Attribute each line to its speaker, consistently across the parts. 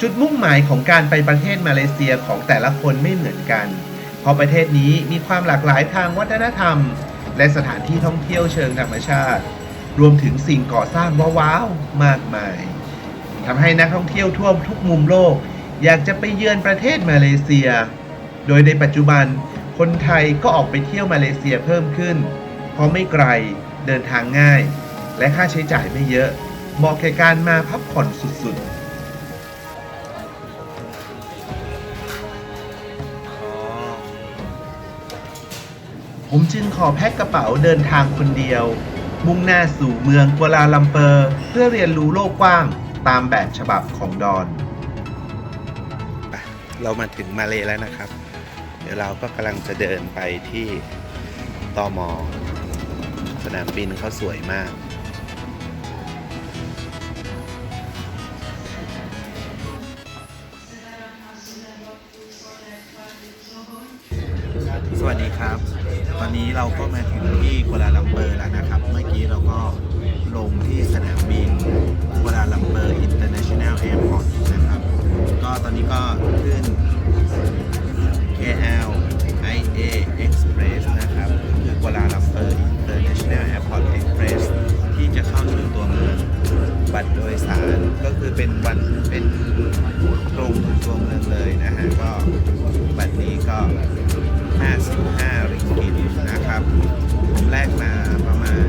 Speaker 1: จุดมุ่งหมายของการไปประเทศมาเลเซียของแต่ละคนไม่เหมือนกัน เพราะประเทศนี้มีความหลากหลายทางวัฒนธรรม และสถานที่ท่องเที่ยวเชิงธรรมชาติ รวมถึงสิ่งก่อสร้างว้าวๆมากมายทำให้นักท่องเที่ยวทั่วทุกมุมโลก อยากจะไปเยือนประเทศมาเลเซีย โดยในปัจจุบันคนไทยก็ออกไปเที่ยวมาเลเซียเพิ่มขึ้น เพราะไม่ไกลเดินทางง่าย และค่าใช้จ่ายไม่เยอะเหมาะแก่การมาพักผ่อนสุดๆ ผมจึงขอแพ็คกระเป๋าเดินทางคนเดียว มุ่งหน้าสู่เมืองกัวลาลัมเปอร์ เพื่อเรียนรู้โลกกว้างตามแบบฉบับของดอน เรามาถึงมาเลแล้วนะครับ เดี๋ยวเราก็กำลังจะเดินไปที่ตอมอสนามบินเขาสวยมาก
Speaker 2: สวัสดีครับ ตอนนี้เราก็มาถึงที่กัวลาลัมเปอร์แล้วนะครับ เมื่อกี้เราก็ลงที่สนามบินกัวลาลัมเปอร์ International Airport นะครับ ก็ตอนนี้ก็ขึ้น KL IA Express นะครับ คือกัวลาลัมเปอร์ International Airport Express ที่จะเข้าสู่ตัวเมืองบัตรโดยสารก็คือเป็นวันเป็นตรงถึงตัวเมืองเลยนะฮะก็ 55ริงกิตนะครับผมแลกมาประมาณ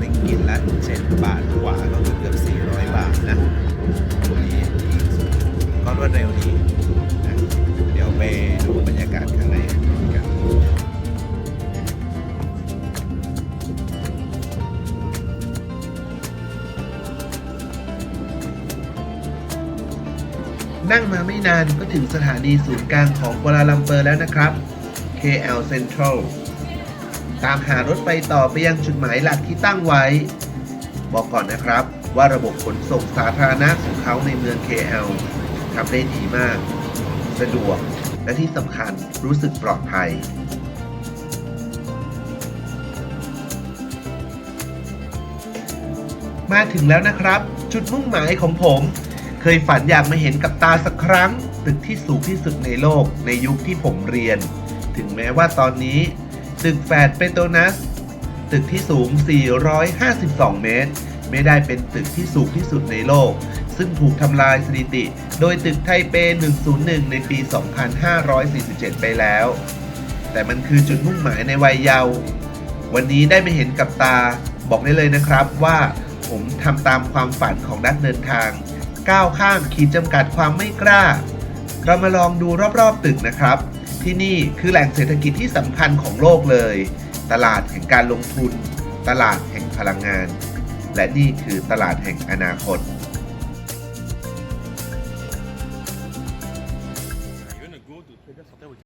Speaker 2: ริงกิตละ 7 บาทกว่าก็คือเกือบ 400 บาทนะวันนี้ก็รวดเร็วดีนะเดี๋ยวไปดูบรรยากาศข้างในกัน
Speaker 1: นั่งมาไม่นานก็ถึงสถานีศูนย์กลางของกัวลาลัมเปอร์แล้วนะครับ KL Central ตามหารถไปต่อไปยังจุดหมายหลักที่ตั้งไว้ บอกก่อนนะครับว่าระบบขนส่งสาธารณะของเขาในเมือง KL ทำได้ดีมาก สะดวกและที่สำคัญรู้สึกปลอดภัยมาถึงแล้วนะครับ จุดมุ่งหมายของผม เคยฝันอยากมาเห็นกับตาสักครั้ง ตึกที่สูงที่สุดในโลกในยุคที่ผมเรียน ถึงแม้ว่าตอนนี้ ตึกแฟดเปโตนัส ตึกที่สูง 452 เมตร ไม่ได้เป็นตึกที่สูงที่สุดในโลก ซึ่งถูกทำลายสถิติ โดยตึกไทเป 101 ในปี 2547 ไปแล้ว แต่มันคือจุดมุ่งหมายในวัยเยาว์วันนี้ได้ไปเห็นกับตา บอกได้เลยนะครับว่าผมทำตามความฝันของนักเดินทาง ก้าวข้ามขีดจำกัดความไม่กล้า เรามาลองดูรอบๆตึกนะครับ ที่นี่คือแหล่งเศรษฐกิจที่สำคัญของโลกเลย ตลาดแห่งการลงทุน ตลาดแห่งพลังงาน และนี่คือตลาดแห่งอนาคต